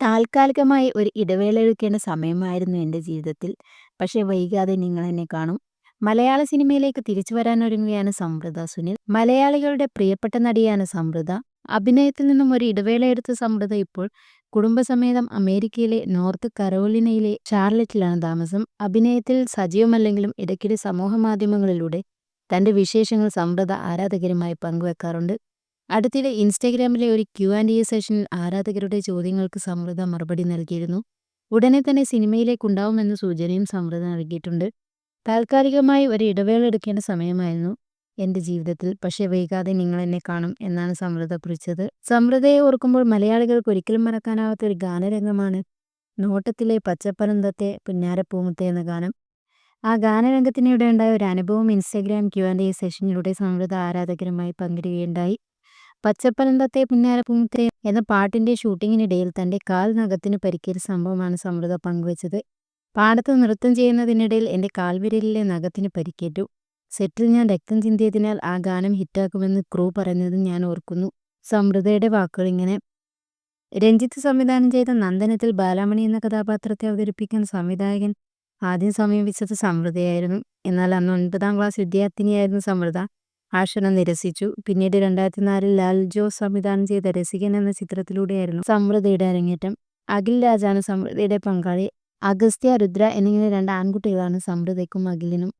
താൽക്കാലികമായി ഒരു ഇടവേള എടുക്കേണ്ട സമയമായിരുന്നു എന്റെ ജീവിതത്തിൽ. പക്ഷേ വൈകാതെ നിങ്ങൾ എന്നെ കാണും. മലയാള സിനിമയിലേക്ക് തിരിച്ചു വരാനൊരുങ്ങുകയാണ് സമൃദ്ധ സുനിൽ. മലയാളികളുടെ പ്രിയപ്പെട്ട നടിയാണ് സമൃദ്ധ അഭിനയത്തിൽ നിന്നും ഒരു ഇടവേള എടുത്ത സമൃദ്ധ ഇപ്പോൾ കുടുംബസമേതം അമേരിക്കയിലെ നോർത്ത് കരോലിനയിലെ ഷാർലറ്റിലാണ് താമസം. അഭിനയത്തിൽ സജീവമല്ലെങ്കിലും ഇടയ്ക്കിടെ സമൂഹ മാധ്യമങ്ങളിലൂടെ തന്റെ വിശേഷങ്ങൾ സമൃദ്ധ ആരാധകരുമായി പങ്കുവെക്കാറുണ്ട്. അടുത്തിടെ ഇൻസ്റ്റാഗ്രാമിലെ ഒരു ക്യു ആൻഡ് എ സെഷനിൽ ആരാധകരുടെ ചോദ്യങ്ങൾക്ക് സമൃദ്ധ മറുപടി നൽകിയിരുന്നു. ഉടനെ തന്നെ സിനിമയിലേക്കുണ്ടാവുമെന്ന സൂചനയും സമൃദ്ധ നൽകിയിട്ടുണ്ട്. താൽക്കാലികമായി ഒരു ഇടവേള എടുക്കേണ്ട സമയമായിരുന്നു എന്റെ ജീവിതത്തിൽ. പക്ഷേ വൈകാതെ നിങ്ങൾ എന്നെ കാണും എന്നാണ് സമൃദ്ധ കുറിച്ചത്. സമൃദ്ധയെ ഓർക്കുമ്പോൾ മലയാളികൾക്ക് ഒരിക്കലും മറക്കാനാവാത്ത ഒരു ഗാനരംഗമാണ് നോട്ടത്തിലെ പച്ചപ്പനന്തത്തെ പുന്നാരപ്പൂമത്തെ എന്ന ഗാനം. ആ ഗാനരംഗത്തിനിടെ ഉണ്ടായ ഒരു അനുഭവം ഇൻസ്റ്റാഗ്രാം ക്യു ആൻഡ് എ സെഷനിലൂടെ സമൃദ്ധ ആരാധകരുമായി പങ്കിടുകയുണ്ടായി. പച്ചപ്പനന്തത്തെ പുന്നാരപ്പൂമുത്തേ എന്ന പാട്ടിന്റെ ഷൂട്ടിങ്ങിനിടയിൽ തന്റെ കാൽ നഖത്തിന് പരിക്കേറ്റ സംഭവമാണ് സമൃദ്ധ പങ്കുവച്ചത്. പാടത്ത് നൃത്തം ചെയ്യുന്നതിനിടയിൽ എന്റെ കാൽവിരലിലെ നഖത്തിന് പരിക്കേറ്റു. സെറ്റിൽ ഞാൻ രക്തം ചിന്തിയതിനാൽ ആ ഗാനം ഹിറ്റാക്കുമെന്ന് ക്രൂ പറഞ്ഞത് ഞാൻ ഓർക്കുന്നു. സമൃതയുടെ വാക്കുകൾ ഇങ്ങനെ രഞ്ജിത്ത് സംവിധാനം ചെയ്ത നന്ദനത്തിൽ ബാലാമണി എന്ന കഥാപാത്രത്തെ അവതരിപ്പിക്കാൻ സംവിധായകൻ ആദ്യം സമീപിച്ചത് സംവൃതയായിരുന്നു. എന്നാൽ അന്ന് ഒൻപതാം ക്ലാസ് വിദ്യാർത്ഥിനിയായിരുന്ന സംവൃത ആ നിരസിച്ചു. പിന്നീട് രണ്ടായിരത്തി നാലിൽ ലാൽ ജോസ് സംവിധാനം ചെയ്ത രസികൻ എന്ന ചിത്രത്തിലൂടെയായിരുന്നു സമൃദ്ധിയുടെ അരങ്ങേറ്റം. അഖിൽ രാജാണ് സമൃദ്ധിയുടെ പങ്കാളി. അഗസ്ത്യ, രുദ്ര എന്നിങ്ങനെ രണ്ട് ആൺകുട്ടികളാണ് സമൃദ്ധയ്ക്കും അഖിലിനും.